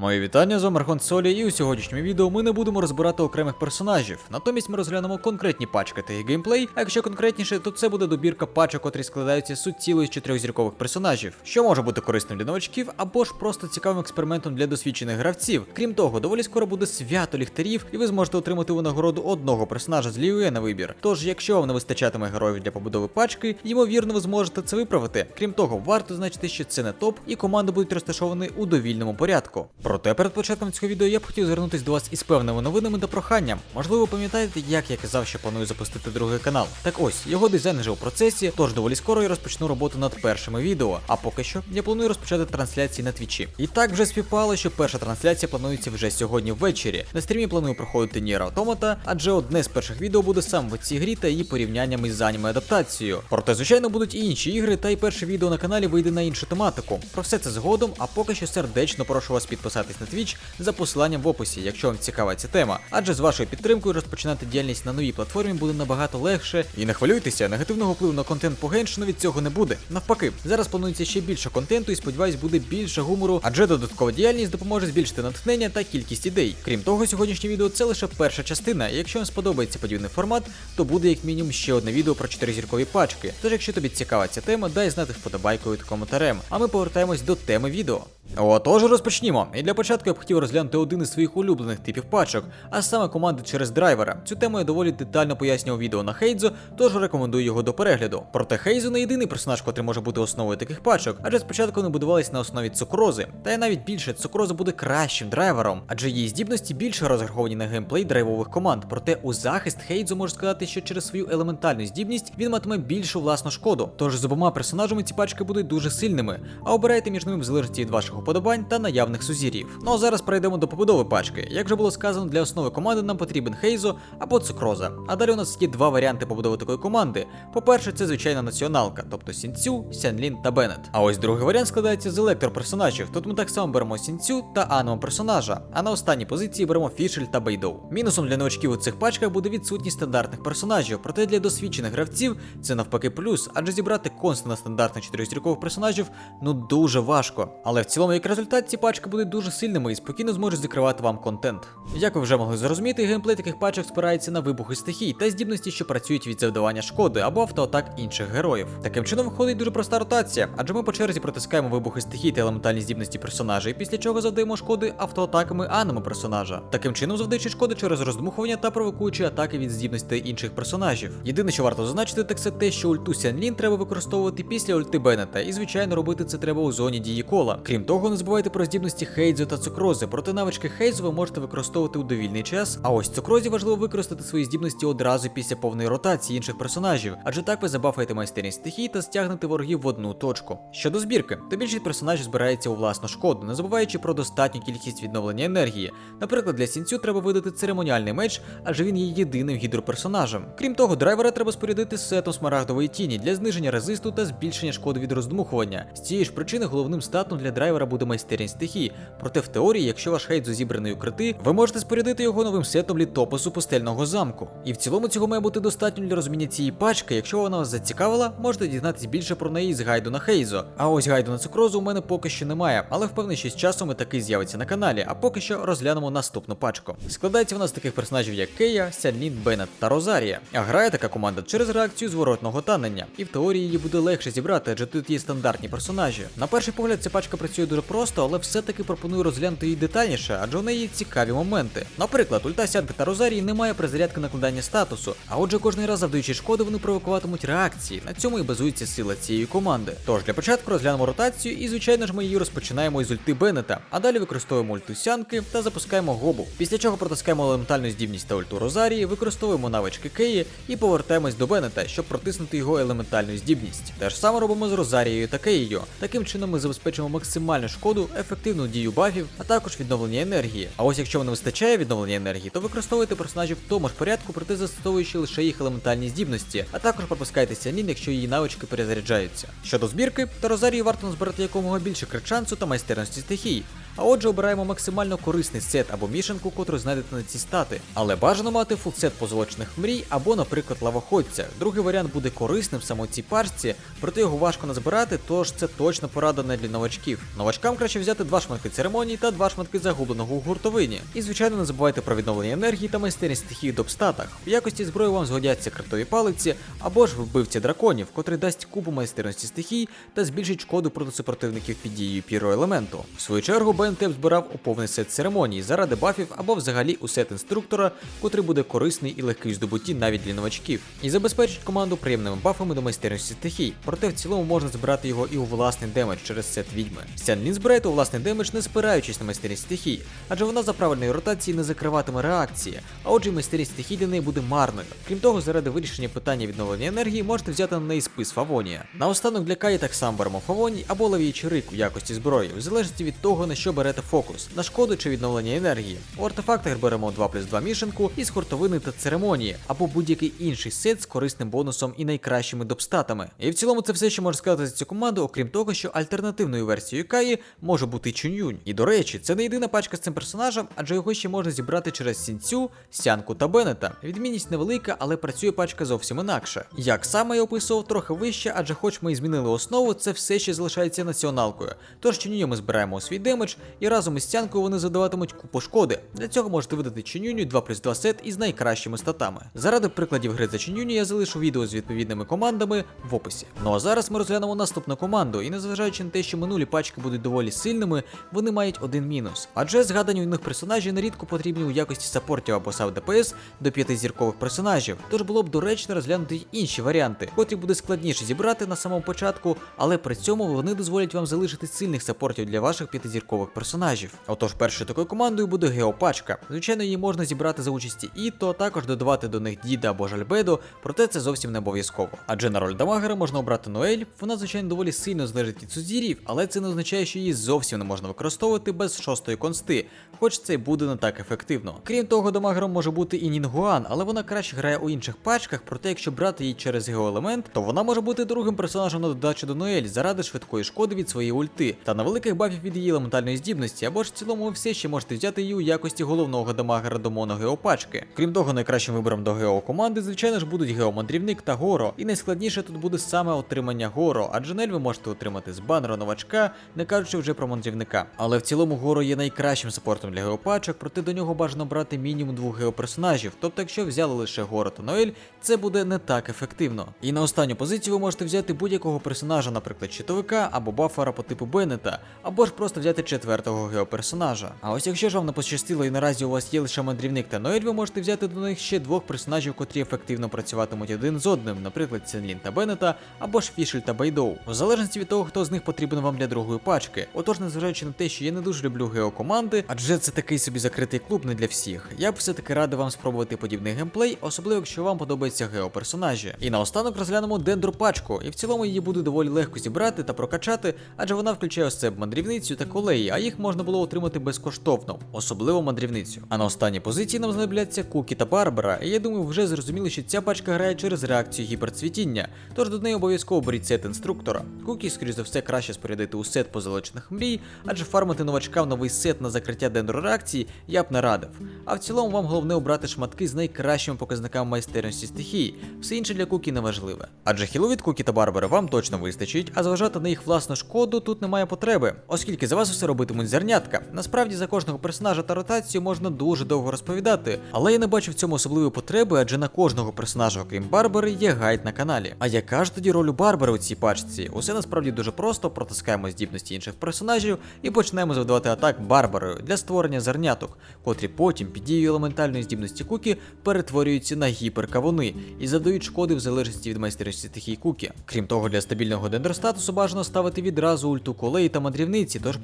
Мої вітання з вами Архон Солі, і у сьогоднішньому відео ми не будемо розбирати окремих персонажів. Натомість ми розглянемо конкретні пачки та їх геймплей. А якщо конкретніше, то це буде добірка пачок, котрі складаються суціло із чотирьохзіркових персонажів, що може бути корисним для новачків або ж просто цікавим експериментом для досвідчених гравців. Крім того, доволі скоро буде свято ліхтарів, і ви зможете отримати у нагороду одного персонажа з Ліує на вибір. Тож, якщо вам не вистачатиме героїв для побудови пачки, ймовірно, ви зможете це виправити. Крім того, варто значити, що це не топ, і команди будуть розташовані у довільному порядку. Проте перед початком цього відео я б хотів звернутися до вас із певними новинами та проханням. Можливо, пам'ятаєте, як я казав, що планую запустити другий канал. Так ось, його дизайн вже у процесі, тож доволі скоро я розпочну роботу над першими відео. А поки що я планую розпочати трансляції на твічі. І так вже співпало, що перша трансляція планується вже сьогодні ввечері. На стрімі планую проходити Nier Automata, адже одне з перших відео буде саме в цій грі та її порівнянням із аніме адаптацією. Проте, звичайно, будуть і інші ігри, та й перше відео на каналі вийде на іншу тематику. Про все це згодом, а поки що сердечно прошу вас підписатись на Twitch за посиланням в описі, якщо вам цікава ця тема. Адже з вашою підтримкою розпочинати діяльність на новій платформі буде набагато легше. І не хвилюйтеся, негативного впливу на контент по геншину від цього не буде. Навпаки, зараз планується ще більше контенту і сподіваюсь, буде більше гумору, адже додаткова діяльність допоможе збільшити натхнення та кількість ідей. Крім того, сьогоднішнє відео це лише перша частина. Якщо вам сподобається подібний формат, то буде як мінімум ще одне відео про чотиризіркові пачки. Тож, якщо тобі цікава ця тема, дай знати вподобайкою та коментарем. А ми повертаємось до теми відео. Отож, розпочнімо. І для початку я б хотів розглянути один із своїх улюблених типів пачок, а саме команди через драйвера. Цю тему я доволі детально пояснював відео на Хейдзо, тож рекомендую його до перегляду. Проте Хейзо не єдиний персонаж, котрий може бути основою таких пачок, адже спочатку вони будувались на основі цукрози. Та й навіть більше цукроза буде кращим драйвером, адже її здібності більше розраховані на геймплей драйвових команд. Проте у захист Хейдзо може сказати, що через свою елементальну здібність він матиме більшу власну шкоду. Тож з обома персонажами ці пачки будуть дуже сильними, а обирайте між ними в залежності від ваших уподобань та наявних сузір'їв. Ну а зараз перейдемо до побудови пачки. Як вже було сказано, для основи команди нам потрібен Хейзо або цукроза. А далі у нас є два варіанти побудови такої команди. По-перше, це звичайна націоналка, тобто Сінцю, Сянлін та Беннет. А ось другий варіант складається з електроперсонажів. Тут ми так само беремо Сінцю та аніме персонажа. А на останній позиції беремо Фішель та Бейдоу. Мінусом для новачків у цих пачках буде відсутність стандартних персонажів, проте для досвідчених гравців це навпаки плюс, адже зібрати константно стандартних чотирьохзіркових персонажів ну дуже важко. Але в цілому, як результат, ці пачки будуть дуже сильними і спокійно зможуть закривати вам контент. Як ви вже могли зрозуміти, геймплей таких пачок спирається на вибухи стихій та здібності, що працюють від завдавання шкоди або автоатак інших героїв. Таким чином виходить дуже проста ротація, адже ми по черзі протискаємо вибухи стихій та елементальні здібності персонажа, і після чого завдаємо шкоди автоатаками аниме персонажа. Таким чином завдаючи шкоди через роздмухування та провокуючи атаки від здібностей інших персонажів. Єдине, що варто зазначити, так це те, що ульту Сянлін треба використовувати після ульти Беннета, і звичайно робити це треба у зоні дії кола. Крім того, не забувайте про здібності Хейдзо та цукрози, проте навички Хейзу ви можете використовувати у довільний час. А ось цукрозі важливо використати свої здібності одразу після повної ротації інших персонажів, адже так ви забафаєте майстерність стихій та стягнете ворогів в одну точку. Щодо збірки, то більшість персонажів збирається у власну шкоду, не забуваючи про достатню кількість відновлення енергії. Наприклад, для сінцю треба видати церемоніальний меч, адже він є єдиним гідроперсонажем. Крім того, драйвера треба спорядити сетом смарагдової тіні для зниження резисту та збільшення шкоди від роздмухування. З цієї ж причини головним статом для драйвера буде майстерність стихій. Проте в теорії, якщо ваш хейдзо зібраний у крити, ви можете спорядити його новим сетом літопису пустельного замку. І в цілому цього має бути достатньо для розуміння цієї пачки. Якщо вона вас зацікавила, можете дізнатись більше про неї з гайду на Хейзо. А ось гайду на цукрозу у мене поки що немає, але впевнений, що з часом і такий з'явиться на каналі. А поки що розглянемо наступну пачку. Складається вона з таких персонажів, як Кея, Сяльнін, Беннет та Розарія. А грає така команда через реакцію зворотного танення. І в теорії її буде легше зібрати, адже тут є стандартні персонажі. На перший погляд, ця пачка працює дуже просто, але все-таки пропоную розглянути її детальніше, адже у неї цікаві моменти. Наприклад, ульта Сянки та Розарії немає призарядки накладання статусу, а отже, кожний раз завдаючи шкоди, вони провокуватимуть реакції. На цьому і базується сила цієї команди. Тож для початку розглянемо ротацію, і звичайно ж ми її розпочинаємо із ульти Беннета, а далі використовуємо ульту Сянки та запускаємо гобу. Після чого протискаємо елементальну здібність та ульту Розарії, використовуємо навички Кеї і повертаємось до Беннета, щоб протиснути його елементальну здібність. Те ж саме робимо з Розарією та Кеєю. Таким чином ми забезпечимо максимальну шкоду, ефективну дію бафів, а також відновлення енергії. А ось якщо вам не вистачає відновлення енергії, то використовуйте персонажів в тому ж порядку, проте застосовуючи лише їх елементальні здібності, а також пропускайте Сянін, якщо її навички перезаряджаються. Щодо збірки, то Розарії варто назбирати якомога більше кричанцу та майстерності стихій. А отже, обираємо максимально корисний сет або мішанку, котру знайдете на ці стати. Але бажано мати фулсет позолочених мрій або, наприклад, лавоходця. Другий варіант буде корисним саме у цій пачці, проте його важко назбирати, тож це точно порада не для новачків. Новачкам краще взяти два шматки церемонії та два шматки загубленого у гуртовині. І звичайно не забувайте про відновлення енергії та майстерність стихії в допстатах. В якості зброї вам згодяться картові палиці або ж вбивці драконів, котрий дасть купу майстерності стихій та збільшить шкоду проти супротивників під дією піроелементу. В свою чергу Бентеп збирав у повний сет церемоній заради бафів або взагалі у сет інструктора, котрий буде корисний і легкий в здобутті навіть для новачків, і забезпечить команду приємними бафами до майстерності стихій. Проте в цілому можна збирати його і у власний демедж через сет відьми. Стянлін збираєте у власний демедж, не спираючись на майстерність стихій, адже вона за правильної ротації не закриватиме реакції, а отже, майстерність стихій для неї буде марною. Крім того, заради вирішення питання відновлення енергії можете взяти на неї спис Фавонія. Наостанок для Каї так само беремо Фавоній або лавіючий рик у якості зброї, в залежності від того, на що берете фокус, на шкоду чи відновлення енергії. У артефактах беремо 2 плюс 2 мішанку із хуртовини та церемонії, або будь-який інший сет з корисним бонусом і найкращими допстатами. І в цілому це все, що можна сказати за цю команду, окрім того, що альтернативною версією Каї може бути Чунюнь. І до речі, це не єдина пачка з цим персонажем, адже його ще можна зібрати через Сінцю, Сянку та Беннета. Відмінність невелика, але працює пачка зовсім інакше. Як саме я описував, трохи вище, адже хоч ми і змінили основу, це все ще залишається націоналкою. Тож Чунюню ми збираємо свій демедж, і разом із Сянкою вони задаватимуть купу шкоди. Для цього можете видати Чунюню 2 плюс 2 сет із найкращими статами. Заради прикладів гри за Чунюню я залишу відео з відповідними командами в описі. Ну а зараз ми розглянемо наступну команду, і незважаючи на те, що минулі пачки будуть доволі сильними, вони мають один мінус. Адже згадані у них персонажі нерідко потрібні у якості саппортів або сав ДПС до п'ятизіркових персонажів. Тож було б доречно розглянути й інші варіанти, котрі буде складніше зібрати на самому початку, але при цьому вони дозволять вам залишити сильних саппортів для ваших п'ятизіркових персонажів. Отож, першою такою командою буде Геопачка. Звичайно, її можна зібрати за участі Іто, також додавати до них Діда або Жальбедо, проте це зовсім не обов'язково. Адже на роль дамагера можна обрати Ноель, вона, звичайно, доволі сильно залежить від сузірів, але це не означає, що її зовсім не можна використовувати без шостої консти, хоч це й буде не так ефективно. Крім того, дамагером може бути і Нінгуан, але вона краще грає у інших пачках, проте якщо брати її через геоелемент, то вона може бути другим персонажем на додачу до Ноель заради швидкої шкоди від своєї ульти та на великих бафів від її елементальної здібності, або ж в цілому ви все ще можете взяти її у якості головного дамагера до моногеопачки. Крім того, найкращим вибором до гео команди, звичайно ж, будуть геомандрівник та горо. І найскладніше тут буде саме отримання горо, адже нель ви можете отримати з банера новачка, не кажучи вже про мандрівника. Але в цілому горо є найкращим саппортом для геопачок, проте до нього бажано брати мінімум двох геоперсонажів. Тобто, якщо взяли лише горо та Ноель, це буде не так ефективно. І на останню позицію ви можете взяти будь-якого персонажа, наприклад, щитовика або бафера по типу Беннета, або ж просто взяти четвертого геоперсонажа. А ось якщо ж вам не пощастило і наразі у вас є лише мандрівник та Ноель, ви можете взяти до них ще двох персонажів, котрі ефективно працюватимуть один з одним, наприклад, Сенлін та Беннета, або ж Фішель та Бейдоу, в залежності від того, хто з них потрібен вам для другої пачки. Отож, незважаючи на те, що я не дуже люблю геокоманди, адже це такий собі закритий клуб не для всіх. Я б все-таки радий вам спробувати подібний геймплей, особливо якщо вам подобаються геоперсонажі. І наостанок розглянемо дендропачку, і в цілому її буде доволі легко зібрати та прокачати, адже вона включає ось це мандрівницю та колеї, їх можна було отримати безкоштовно, особливо мандрівницю. А на останній позиції нам знадобляться Кукі та Барбара, і я думаю, вже зрозуміли, що ця пачка грає через реакцію гіперцвітіння, тож до неї обов'язково беріть сет інструктора. Кукі, скоріш за все, краще спорядити у сет позолочених мрій, адже фармити новачка в новий сет на закриття дендрореакції я б не радив. А в цілому вам головне обрати шматки з найкращими показниками майстерності стихії, все інше для Кукі не важливе. Адже хілу від Кукі та Барбари вам точно вистачить, а зважати на їх власну шкоду тут немає потреби, оскільки за вас усе робитимуть зернятка. Насправді за кожного персонажа та ротацію можна дуже довго розповідати, але я не бачу в цьому особливої потреби, адже на кожного персонажа, окрім Барбари, є гайд на каналі. А яка ж тоді роль у Барбари у цій пачці? Усе насправді дуже просто, протискаємо здібності інших персонажів і почнемо завдавати атак Барбарою для створення зерняток, котрі потім під дією елементальної здібності Кукі перетворюються на гіперкавуни і задають шкоди в залежності від майстерності стихій Кукі. Крім того, для стабільного дендростатусу бажано ставити відразу ульту колеї та мандрівниці, тож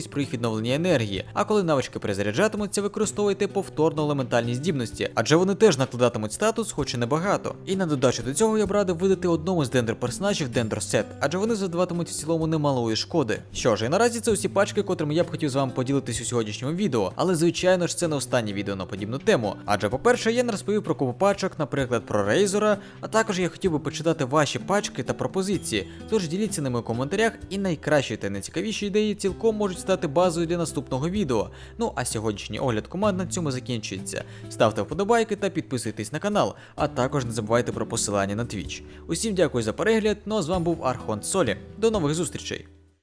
потурбуйтесь про їх відновлення енергії. А коли навички перезаряджатимуться, використовуйте повторно елементальні здібності, адже вони теж накладатимуть статус, хоч і небагато. І на додачу до цього я б радив видати одному з дендер персонажів дендросет, адже вони задаватимуть в цілому немалої шкоди. Що ж, і наразі це усі пачки, котрими я б хотів з вами поділитись у сьогоднішньому відео, але звичайно ж це не останнє відео на подібну тему. Адже, по-перше, я не розповів про купу пачок, наприклад, про Рейзора, а також я хотів би почитати ваші пачки та пропозиції. Тож діліться ними у коментарях, і найкращі та найцікавіші ідеї цілком можуть стати стати базою для наступного відео. Ну а сьогоднішній огляд команд на цьому закінчується. Ставте вподобайки та підписуйтесь на канал, а також не забувайте про посилання на Twitch. Усім дякую за перегляд. Ну а з вами був Архон Солі. До нових зустрічей!